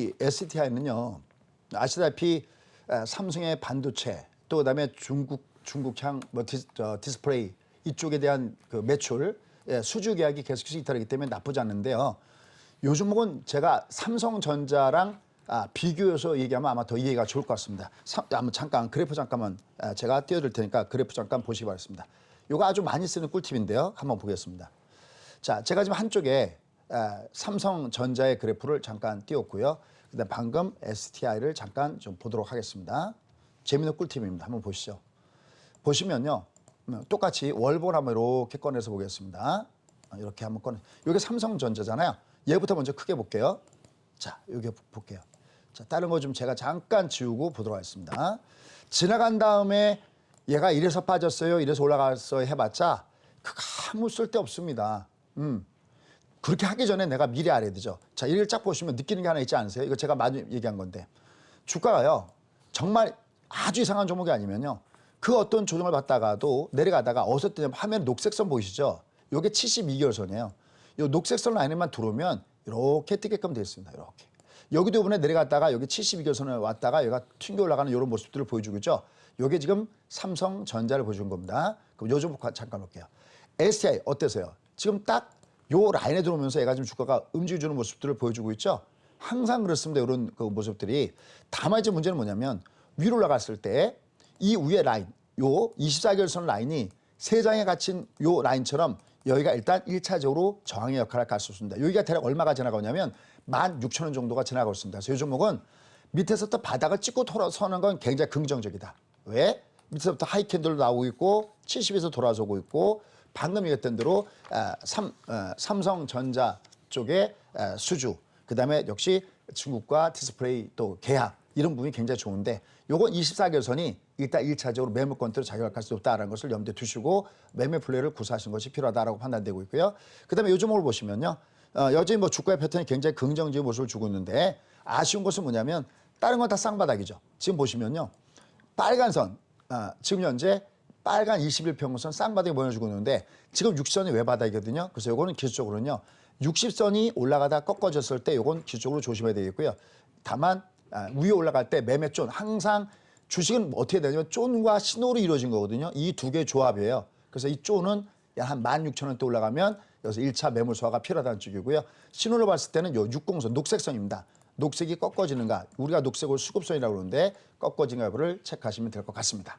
이 STI는요 아시다시피 에, 삼성의 반도체 또 그다음에 중국 중국향 뭐 저, 디스플레이 이쪽에 대한 그 매출 예, 수주 계약이 계속해서 이탈하기 때문에 나쁘지 않는데요. 요즘은 제가 삼성전자랑 아, 비교해서 얘기하면 아마 더 이해가 좋을 것 같습니다. 삼, 한번 잠깐 그래프 잠깐만 아, 제가 띄워드릴 테니까 그래프 잠깐 보시기 바랍니다. 이거 아주 많이 쓰는 꿀팁인데요. 한번 보겠습니다. 자, 제가 지금 한쪽에 아, 삼성전자의 그래프를 잠깐 띄웠고요. 그다음 방금 STI를 잠깐 좀 보도록 하겠습니다. 재미있는 꿀팁입니다. 한번 보시죠. 보시면요. 음, 똑같이 월본 한번 이렇게 꺼내서 보겠습니다. 아, 이렇게 한번 꺼내. 이게 삼성전자잖아요. 얘부터 먼저 크게 볼게요. 자, 여기 볼게요. 자, 다른 거 좀 제가 잠깐 지우고 보도록 하겠습니다. 지나간 다음에 얘가 이래서 빠졌어요, 이래서 올라갔어요 해봤자 그거 아무 쓸데 없습니다. 음. 그렇게 하기 전에 내가 미리 알아야 되죠. 자, 이걸 쫙 보시면 느끼는 게 하나 있지 않으세요? 이거 제가 많이 얘기한 건데 주가가요 정말 아주 이상한 종목이 아니면요 그 어떤 조정을 받다가도 내려가다가 어디서 뜨냐면 화면 녹색선 보이시죠? 요게 72개월 선이에요. 요 녹색선 라인에만 들어오면 이렇게 뜨게끔 되어 있습니다. 이렇게. 여기도 이번에 내려갔다가 여기 72개월 선에 왔다가 얘가 튕겨 올라가는 이런 모습들을 보여주고 있죠. 요게 지금 삼성전자를 보여준 겁니다. 그럼 요점 잠깐 볼게요. STI 어때서요? 지금 딱 요 라인에 들어오면서 얘가 지금 주가가 움직여주는 모습들을 보여주고 있죠. 항상 그렇습니다. 이런 그 모습들이. 다만 이제 문제는 뭐냐면 위로 올라갔을 때 이 위에 라인, 요 24개월선 라인이 세 장에 갇힌 요 라인처럼 여기가 일단 일차적으로 저항의 역할을 할 수 있습니다. 여기가 대략 얼마가 지나가냐면 16,000원 정도가 지나가고 있습니다. 그래서 이 종목은 밑에서부터 바닥을 찍고 돌아서는 건 굉장히 긍정적이다. 왜? 밑에서부터 하이 캔들로 나오고 있고 70에서 돌아서고 있고 방금 얘기했던 대로 아, 삼, 어, 삼성전자 쪽의 아, 수주 그 다음에 역시 중국과 디스플레이 또 계약 이런 부분이 굉장히 좋은데 요건 24개선이 일단 일차적으로 매물 권태로 작용할 수 없다는 것을 염두에 두시고 매매 플레이를 구사하시는 것이 필요하다라고 판단되고 있고요. 그다음에 요즘을 보시면요. 어, 여전히 뭐 주가의 패턴이 굉장히 긍정적인 모습을 주고 있는데 아쉬운 것은 뭐냐면 다른 건 다 쌍바닥이죠. 지금 보시면요. 빨간 선, 아, 지금 현재 빨간 21평선 쌍바닥이 보여주고 있는데 지금 60선이 외바닥이거든요. 그래서 요거는 기술적으로는요. 60선이 올라가다 꺾어졌을 때 요건 기술적으로 조심해야 되겠고요. 다만 아, 위에 올라갈 때 매매 쫀 항상 주식은 어떻게 되냐면 쫀과 신호로 이루어진 거거든요. 이 두 개의 조합이에요. 그래서 이약한 16,000원대 올라가면 여기서 1차 매물 소화가 필요하다는 쪽이고요. 신호로 봤을 때는 요 60선 녹색선입니다. 녹색이 꺾어지는가 우리가 녹색을 수급선이라고 그러는데 꺾어진 가 여부를 체크하시면 될 것 같습니다.